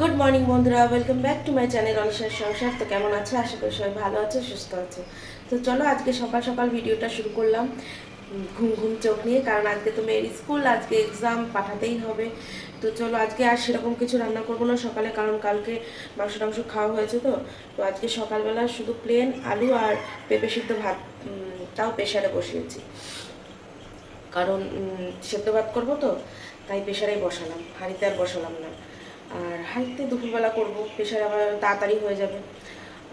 Good morning বন্ধুরা। Welcome back to my channel অনিশার সংসার তো কেমন আছে? আশা করি সবাই ভালো আছে, সুস্থ আছে। তো চলো, আজকে সকাল সকাল ভিডিওটা শুরু করলাম। ঘুম ঘুম, চোখ নিয়ে, কারণ আজকে তো মেয়ের স্কুল, আজকে এক্সাম পাঠাতেই হবে। তো চলো, আজকে আর সেরকম কিছু রান্না করব না সকালে, কারণ কালকে মাংস টাংস খাওয়া হয়েছে তো। তো আজকে সকালবেলা শুধু প্লেন আলু আর পেঁপে সিদ্ধ ভাত তাও প্রেশারে বসিয়েছি। কারণ সেদ্ধ ভাত করব তো, তাই প্রেশারেই বসালাম, হাঁড়িতে আর বসালাম না। আর হাঁটতে দুপুরবেলা করব, প্রেশারে আবার তাড়াতাড়ি হয়ে যাবে।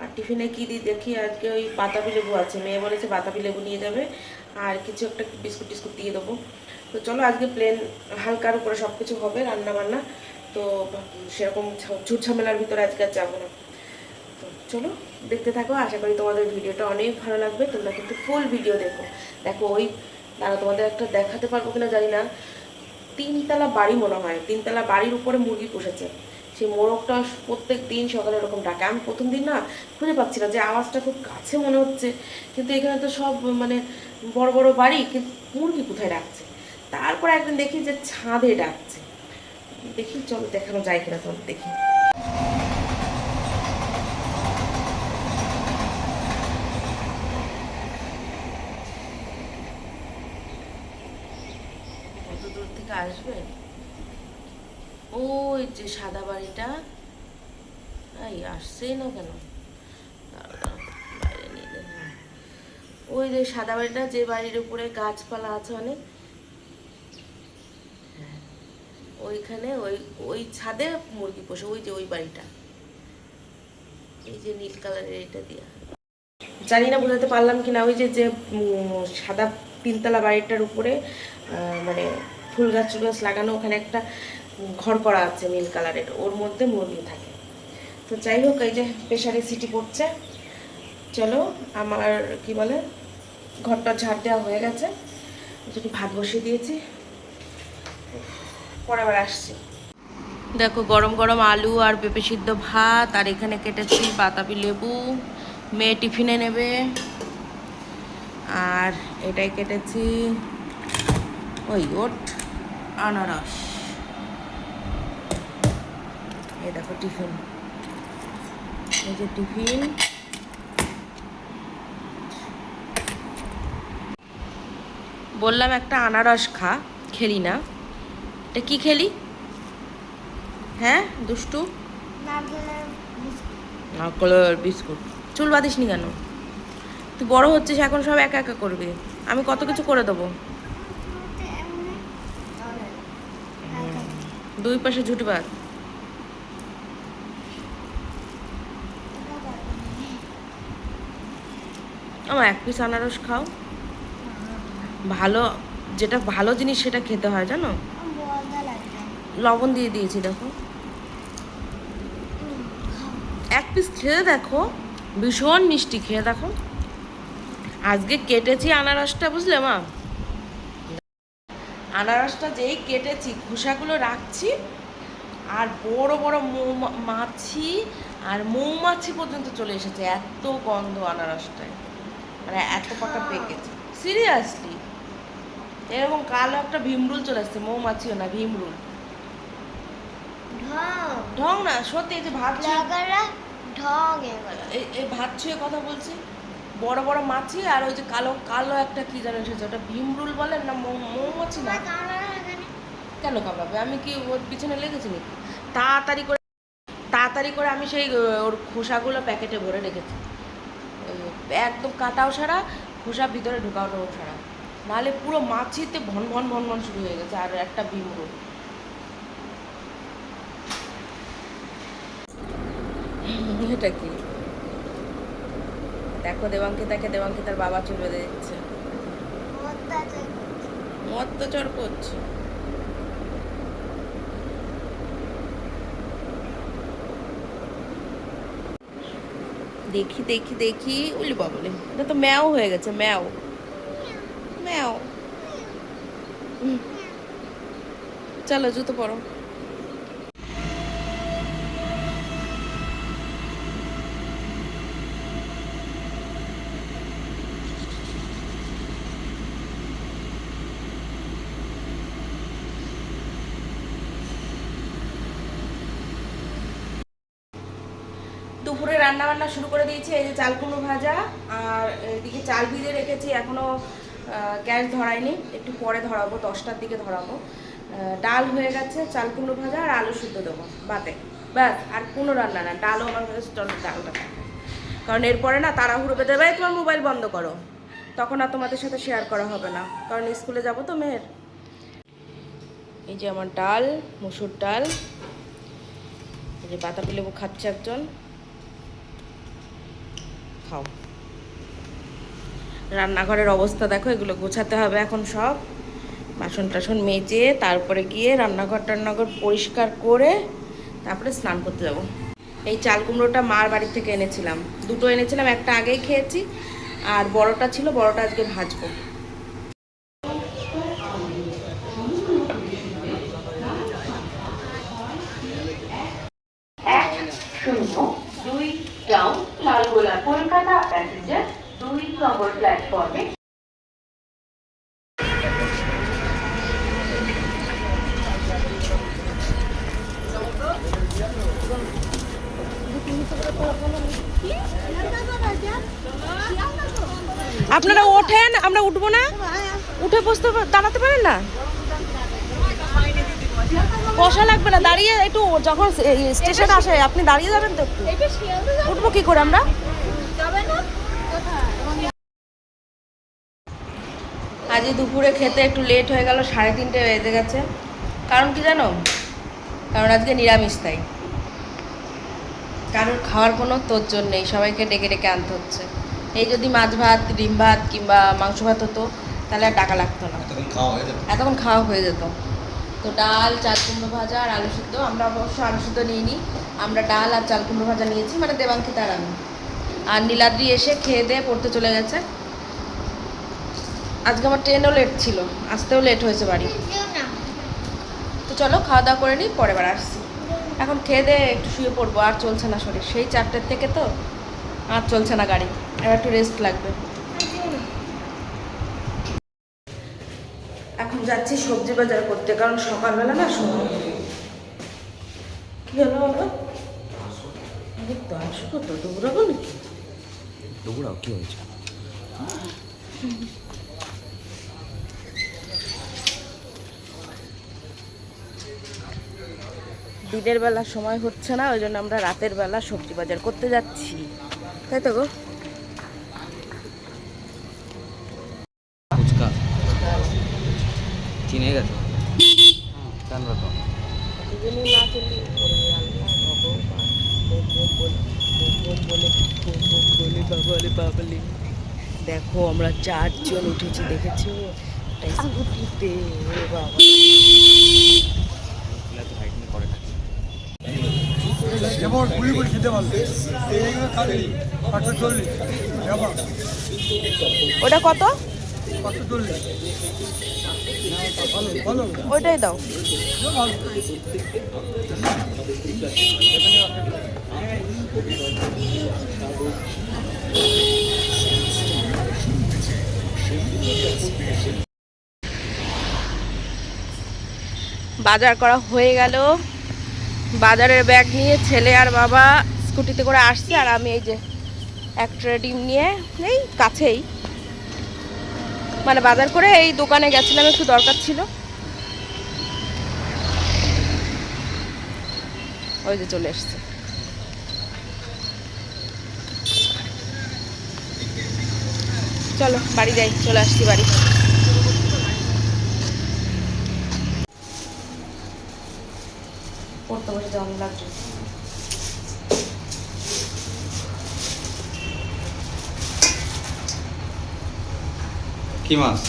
আর টিফিনে কী দিই দেখি আজকে ওই বাতাবি লেবু আছে, মেয়ে বলেছে বাতাবি লেবু নিয়ে যাবে, আর কিছু একটা বিস্কুট টিস্কুট দিয়ে দেবো। তো চলো আজকে প্লেন হালকার উপরে সব কিছু হবে রান্না বান্না তো সেরকম ঝুট ঝামেলার ভিতরে আজকে আর যাব না। তো চলো দেখতে থাকো, আশা করি তোমাদের ভিডিওটা অনেক ভালো লাগবে। তোমরা কিন্তু ফুল ভিডিও দেখো। দেখো ওই দাঁড়া তোমাদের একটা দেখাতে পারব কিনা জানি না। তিনতলা বাড়ি মনে হয়, তিনতলা বাড়ির উপরে মুরগি পুষেছে। সেই মোরগটা প্রত্যেক দিন সকালে এরকম ডাকে। আমি প্রথম দিন না খুঁজে পাচ্ছি না যে আওয়াজটা খুব কাছে মনে হচ্ছে, কিন্তু এখানে তো সব মানে বড় বড় বাড়ি, কিন্তু মুরগি কোথায় ডাকছে? তারপর একদিন দেখি যে ছাদে ডাকছে। দেখি, চলো দেখানো যায় কিনা তোমার দেখি কত দূর থেকে আসবে? যে সাদা বাড়িটা আসছেই না কেন। ওই যে সাদা বাড়িটা, যে বাড়ির উপরে গাছপালা আছে অনেক, ওইখানে ওই ওই ছাদে মুরগি পোষে, ওই যে ওই বাড়িটা। এই যে নীল কালারের এটা দিয়া। জানি না, বোঝাতে পারলাম কিনা, ওই যে যে সাদা তিনতলা বাড়িটার উপরে মানে ফুল গাছ চুল গাছ লাগানো, ওখানে একটা ঘর করা আছে নীল কালারের, ওর মধ্যে মুরগি থাকে। তো যাই হোক, এই যে প্রেশারে সিটি পড়ছে। চলো, আমার কি বলে, ঘরটা ঝাড় দেওয়া হয়ে গেছে। যদি ভাত বসিয়ে দিয়েছি। পরে আবার আসছি। দেখো, গরম গরম আলু আর পেঁপে সিদ্ধ ভাত, আর এখানে কেটেছি বাতাবি লেবু। মেয়ে টিফিনে নেবে। আর এটাই কেটেছি। ওই ওট। আনারস। এই দেখো টিফিন। এই যে টিফিন। বললাম একটা আনারস খা, খেলি না। এটা কি খেলি? হ্যাঁ দুষ্টু? নারকলের বিস্কুট। চুল বাঁধিস নি কেন? তুই বড় হচ্ছিস, এখন সব একা একা করবি। আমি কত কিছু করে দেবো? দুই পাশে ঝুটি বাঁধ। আমার এক পিস আনারস খাও। ভালো, যেটা ভালো জিনিস সেটা খেতে হয়, জানো? লবণ দিয়ে দিয়েছি, দেখো। এক পিস খেয়ে দেখো, ভীষণ মিষ্টি, খেয়ে দেখো। আজকে কেটেছি আনারসটা, বুঝলে মা? আনারসটা যেই কেটেছি খোসাগুলো রাখছি আর বড় বড় মৌ- মাছি আর মৌমাছি পর্যন্ত চলে এসেছে এত গন্ধ আনারসটায়। মানে এত পাকা পেকেছে। সিরিয়াসলি এরকম কালো একটা ভীমরুল চলে আসছে মৌমাছিও না ভীমরুল। ঢং। না সত্যি এই যে ভাত এই- এই ভাত ছুঁয়ে কথা বলছি। বড় বড় মাছি আর ওই যে কালো কালো একটা কি যেন এসেছে, ওটা ভীমরুল বলেন না মৌমাছি না? কেন কামড়াবে? আমি কি ওর পিছনে লেগেছি নাকি? তাড়াতাড়ি করে তাড়াতাড়ি করে আমি সেই ওর খোসাগুলো প্যাকেটে ভরে রেখেছি। একদম কাটাও সারা, খোসা ভিতরে ঢোকানো সারা। নাহলে পুরো মাছিতে ভন ভন ভন ভন শুরু হয়ে গেছে, আর একটা ভীমরুল এটা কি? দেখো দেবাঙ্কিতাকে দেবাঙ্কি তার বাবা চুল বেঁধে দিচ্ছে। অত্যাচার করছে। দেখি দেখি দেখি উলি বাবলে। এটা তো ম্যাও হয়ে গেছে, ম্যাও। ম্যাও। চলো, জুতো পরো দুপুরে রান্না বান্না শুরু করে দিয়েছি, এই যে চাল কুমড়ো ভাজা আর এদিকে চাল ভিজে রেখেছি এখনও গ্যাস ধরাইনি একটু পরে ধরাবো, দশটার দিকে ধরাবো। ডাল হয়ে গেছে, চাল কুমড়ো ভাজা আর আলু শুদ্ধ দেবো বাতে ব্যাস, আর কোনো রান্না না, ডালও আমার গেছে ডালটা। কারণ এরপরে না তাড়াহুড়ো পেতে ভাই, তোমার মোবাইল বন্ধ করো। তখন আর তোমাদের সাথে শেয়ার করা হবে না, কারণ স্কুলে যাব তো মেয়ের। এই যে আমার ডাল, মুসুর ডাল, এই যে বাতাবি লেবু খাচ্ছে একজন। খাও। রান্নাঘরের অবস্থা দেখো, এগুলো গোছাতে হবে এখন সব। বাসন টাসন মেজে তারপরে গিয়ে রান্নাঘর টান্নাঘর পরিষ্কার করে তারপরে স্নান করতে যাব। এই চাল কুমড়োটা মার বাড়ি থেকে এনেছিলাম। দুটো এনেছিলাম, একটা আগেই খেয়েছি। আর বড়টা ছিল, বড়টা আজকে ভাজবো। শূন্য। দুই লালগোলা কলকাতা প্যাসেঞ্জার, দুই নম্বর প্ল্যাটফর্মে। আপনারা ওঠেন, আমরা উঠবো না। উঠে বসতে দাঁড়াতে পারেন না? বসা লাগবে না দাঁড়িয়ে একটু যখন স্টেশন আসে আপনি দাঁড়িয়ে যাবেন তো একটু। উঠবো কি করে আমরা? আজ দুপুরে খেতে একটু লেট হয়ে গেল সাড়ে তিনটে বেজে গেছে। কারণ কি জানো? কারণ আজকে নিরামিষ তাই। কারোর খাওয়ার কোনো তোর নেই সবাইকে ডেকে ডেকে আনতে হচ্ছে। এই যদি মাছ ভাত ডিম ভাত কিংবা মাংস ভাত হতো তাহলে আর টাকা লাগতো না। তখন খাওয়া হয়ে যাবে এতক্ষণ খাওয়া হয়ে যেত। তো ডাল, চাল কুমড়ো ভাজা আর আলু সিদ্ধ। আমরা অবশ্য আলু সিদ্ধ নিইনি। আমরা ডাল আর চাল কুমড়ো ভাজা নিয়েছি মানে দেবাঙ্কিতা আর আমি। আর নীলাদ্রি এসে খেয়ে দিয়ে পড়তে চলে গেছে। আজকে আমার ট্রেনও লেট ছিল, আসতেও লেট হয়েছে বাড়ি। তো চলো, খাওয়া দাওয়া করে নিই পরে বার আসছি। এখন খেয়ে দিয়ে একটু শুয়ে পড়ব, আর চলছে না শরীর। সেই চারটের থেকে তো আর চলছে না গাড়ি। এবার একটু রেস্ট লাগবে। এখন যাচ্ছি সবজি বাজার করতে কারণ সকালবেলা না সময় নেই। কি হলো আরে দশ কত দৌড়াবো নাকি? দৌড়াও কি হয়েছে? দিনের বেলা সময় হচ্ছে না ওই জন্য আমরা রাতের বেলা সবজি বাজার করতে যাচ্ছি। তাই তো গো ফুচকা চিনে গেছো জানব তো দুজনে না চলি ওরে আল্লাহ ভগবান বোম বোম বলে বোম বোম বলে বোম বাবালে বাবালে দেখো আমরা চারজন উঠেছি দেখেছ? একটা স্কুটিতে ওরে বাবা। না যেমন গুলি করে খেতে পারবে ওটা কত? ওইটাই দাও। বাজার করা হয়ে গেল। বাজারের ব্যাগ নিয়ে ছেলে আর বাবা স্কুটিতে করে আসছে আর আমি এই যে এক ট্রে ডিম নিয়ে, এই কাছেই। মানে বাজার করে এই দোকানে গেছিলাম, একটু দরকার ছিল। ওই যে চলে এসছে। চলো, বাড়ি যাই, চলে আসছি বাড়ি। পড়তে বসে যেমন লাগছে কি মাছ?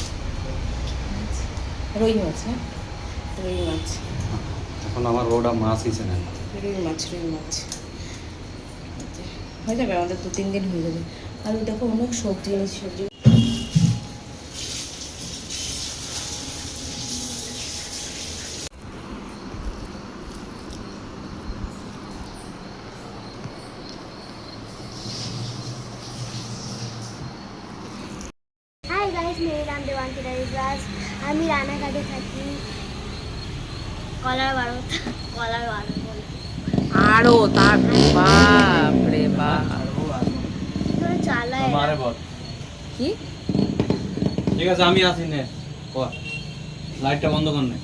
রুই মাছ হ্যাঁ? রুই মাছ। এখন আমার ওটা মাছ হিসেবে নেন রুই মাছ রুই মাছ। হয়ে যাবে আমাদের দু তিন দিন হয়ে যাবে। আর দেখো অনেক সবজি এনেছি সবজি হাই গাইস মেরে নাম দেবাঙ্কিতা রিজাস আমি রানাঘাটে থাকি কলার বারো কলার বারো আরও তার বাপ রে তোরা চালায় কি ঠিক আছে আমি আসি নে কর লাইটটা বন্ধ কর নে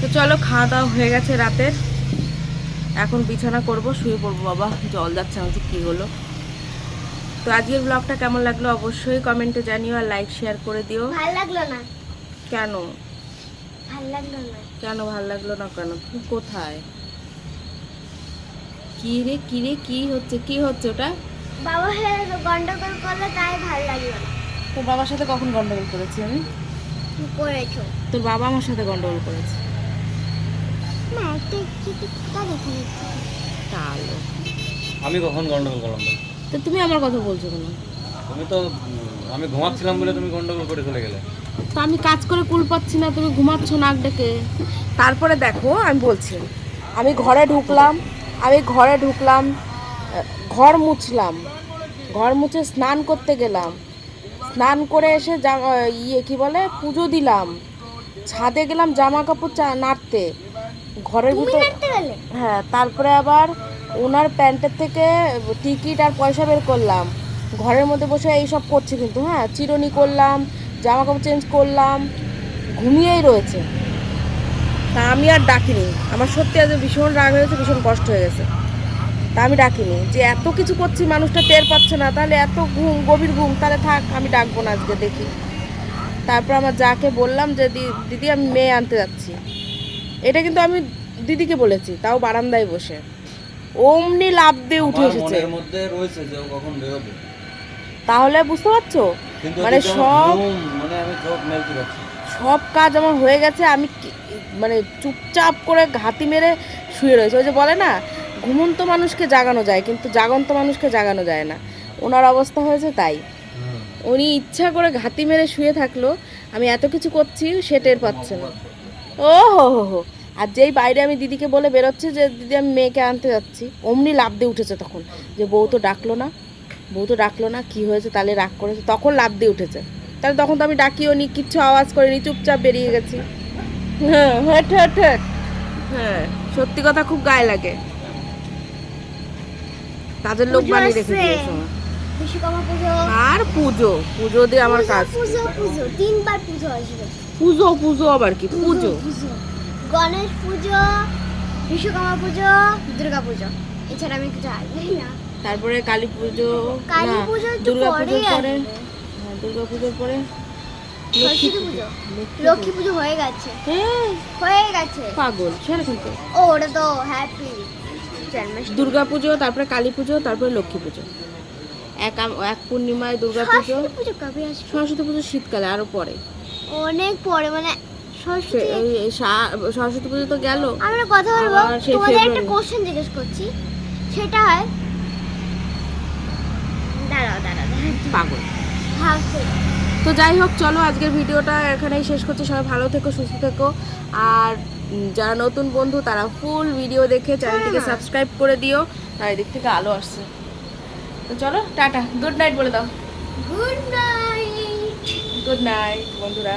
তো চলো খাওয়া দাওয়া হয়ে গেছে রাতের এখন বিছানা করব শুয়ে পড়ব। বাবা জল যাচ্ছে আমাকে কি হলো? তো আজকের ব্লগটা কেমন লাগল অবশ্যই কমেন্টে জানিও আর লাইক শেয়ার করে দিও। ভালো লাগল না? কেন? ভালো লাগল না। কেন ভালো লাগল না কেন? তুমি কোথায়? কি রে কি রে কি হচ্ছে কি হচ্ছে ওটা? বাবা হয়ে গন্ডগোল করলে তাই ভালো লাগল না। তোর বাবার সাথে কখন গন্ডগোল করেছি আমি? করেছ। তোর বাবা আমার সাথে গন্ডগোল করেছে। না একটা কি কি দেখে নিচ্ছি। তাহলে। আমি কখন গন্ডগোল করলাম তো তুমি আমার কথা বলছো কেন? তুমি তো আমি ঘুমাচ্ছিলাম বলে তুমি গন্ডগোল করে চলে গেলে। তো আমি কাজ করে কুল পাচ্ছি না তুমি ঘুমাচ্ছ নাক ডেকে। তারপরে দেখো আমি বলছি আমি ঘরে ঢুকলাম আমি ঘরে ঢুকলাম ঘর মুছলাম ঘর মুছে স্নান করতে গেলাম। স্নান করে এসে ইয়ে কি বলে পুজো দিলাম। ছাদে গেলাম জামা কাপড় চা নাড়তে। ঘরের ভিতর হ্যাঁ তারপরে আবার ওনার প্যান্টের থেকে টিকিট আর পয়সা বের করলাম। ঘরের মধ্যে বসে এইসব করছি কিন্তু হ্যাঁ চিরনি করলাম জামা কাপড় চেঞ্জ করলাম ঘুমিয়েই রয়েছে। তা আমি আর ডাকিনি। আমার সত্যি আজ ভীষণ রাগ হয়েছে ভীষণ কষ্ট হয়ে গেছে। তা আমি ডাকিনি। যে এত কিছু করছি মানুষটা টের পাচ্ছে না। তাহলে এত ঘুম গভীর ঘুম তাহলে থাক আমি ডাকবো না আজকে দেখি। তারপর আমার যাকে বললাম যে দিদি আমি মেয়ে আনতে যাচ্ছি। এটা কিন্তু আমি দিদিকে বলেছি তাও বারান্দায় বসে। অমনি লাভ দিয়ে উঠে এসেছে। মধ্যে রয়েছে যে কখন বেরোবে। তাহলে বুঝতে পারছ? মানে সব মানে আমি চোখ মেলতে পারছি সব কাজ আমার হয়ে গেছে আমি মানে চুপচাপ করে ঘাতি মেরে শুয়ে রয়েছে। ওই যে বলে না ঘুমন্ত মানুষকে জাগানো যায় কিন্তু জাগন্ত মানুষকে জাগানো যায় না। ওনার অবস্থা হয়েছে তাই। উনি ইচ্ছা করে ঘাতি মেরে শুয়ে থাকল আমি এত কিছু করছি সে টের পাচ্ছে না। ও হো হো হো আর যেই বাইরে আমি দিদিকে বলে বেরোচ্ছি যে দিদি আমি মেয়েকে আনতে যাচ্ছি। অমনি লাভ দিয়ে উঠেছে তখন যে বউ তো ডাকলো না বউ তো ডাকলো না কি হয়েছে তাহলে রাগ করেছে? তখন লাভ দিয়ে উঠেছে। তাহলে তখন তো আমি ডাকিও নি কিচ্ছু আওয়াজ করিনি চুপচাপ বেরিয়ে গেছি। হ্যাঁ হেট হেট হেট হ্যাঁ সত্যি কথা খুব গায়ে লাগে। কাজের লোক বানিয়ে রেখে দিয়েছে। আর পুজো? পুজো দিয়ে আমার কাজ পুজো পুজো। তিনবার পুজো আসবে। পুজো পুজো আবার কি? পুজো পুজো। গণেশ পুজো বিশ্বকর্মা পুজো দুর্গা পুজো। এছাড়া আমি কিছু আসবেই না। তারপরে কালী পুজো কালী পুজো দুর্গা পুজোর পরে দুর্গা পুজোর পরে সরস্বতী পুজো। লক্ষ্মী পুজো। হয়ে গেছে। হ্যাঁ। হয়ে গেছে। পাগল সেরকম তো। ও ওটা তো হ্যাপি জন্মাষ্টমী। দুর্গা পুজো তারপরে কালী পুজো তারপরে লক্ষ্মী পুজো। এক এক পূর্ণিমায় দুর্গা পুজো। সরস্বতী পুজো কবে আসবে? সরস্বতী পুজো শীতকালে আরও পরে। অনেক পরে মানে সরস্বতী পুজো তো গেল। আমি একটা কথা বলব? তোমাদের একটা কোশ্চেন জিজ্ঞেস করছি। সেটা হয় দাঁড়াও দাঁড়াও দাঁড়াও। পাগল। তো যাই হোক চলো আজকের ভিডিওটা এখানেই শেষ করছি। সবাই ভালো থেকো সুস্থ থেকো। আর যারা নতুন বন্ধু তারা ফুল ভিডিও দেখে চ্যানেলটিকে হ্যাঁ। সাবস্ক্রাইব করে দিও। তার এদিক থেকে আলো আসছে। তো চলো টাটা। গুড নাইট বলে দাও। গুড নাইট গুড নাইট বন্ধুরা।